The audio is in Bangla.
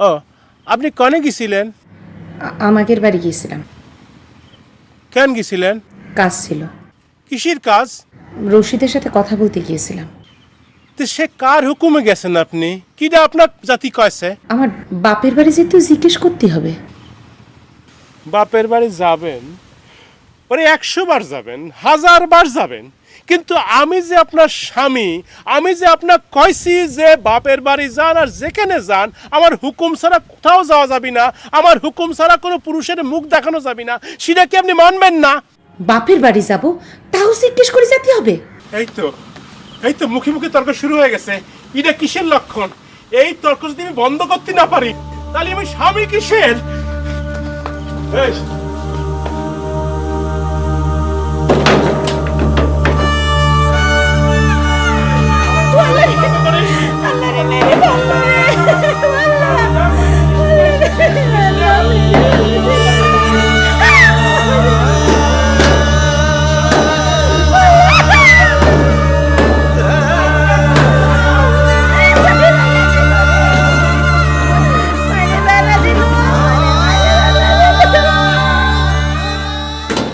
ও আপনি কনে গেছিলেন আমাদের বাড়ি গিয়েছিলাম। কেন গেছিলেন কাজ ছিল। কিসির কাজ? রশিদের সাথে কথা বলতে গিয়েছিলাম। তো সে কার হুকুমে গেছেন আপনি? কিটা আপনার জাতি কয়েছে? আমার বাপের বাড়ি যেতে জিজ্ঞেস করতে হবে। বাপের বাড়ি যাবেন? ওরে একশো বার যাবেন হাজার বার যাবেন। কিন্তু আমি যে আপনার স্বামী আমি যে আপনার কইছি যে বাপের বাড়ি যান আর যেখানে যান আমার হুকুম ছাড়া কোথাও যাওয়া যাবে না আমার হুকুম ছাড়া কোনো পুরুষের মুখ দেখানো যাবে না সেটা কি আপনি মানবেন না? বাপের বাড়ি যাব তাও জিজ্ঞেস করে যেতে হবে। এই তো এই তো মুখে মুখে তর্ক শুরু হয়ে গেছে। এটা কিসের লক্ষণ? এই তর্ক যদি আমি বন্ধ করতে না পারি তাহলে আমি স্বামী কিসের?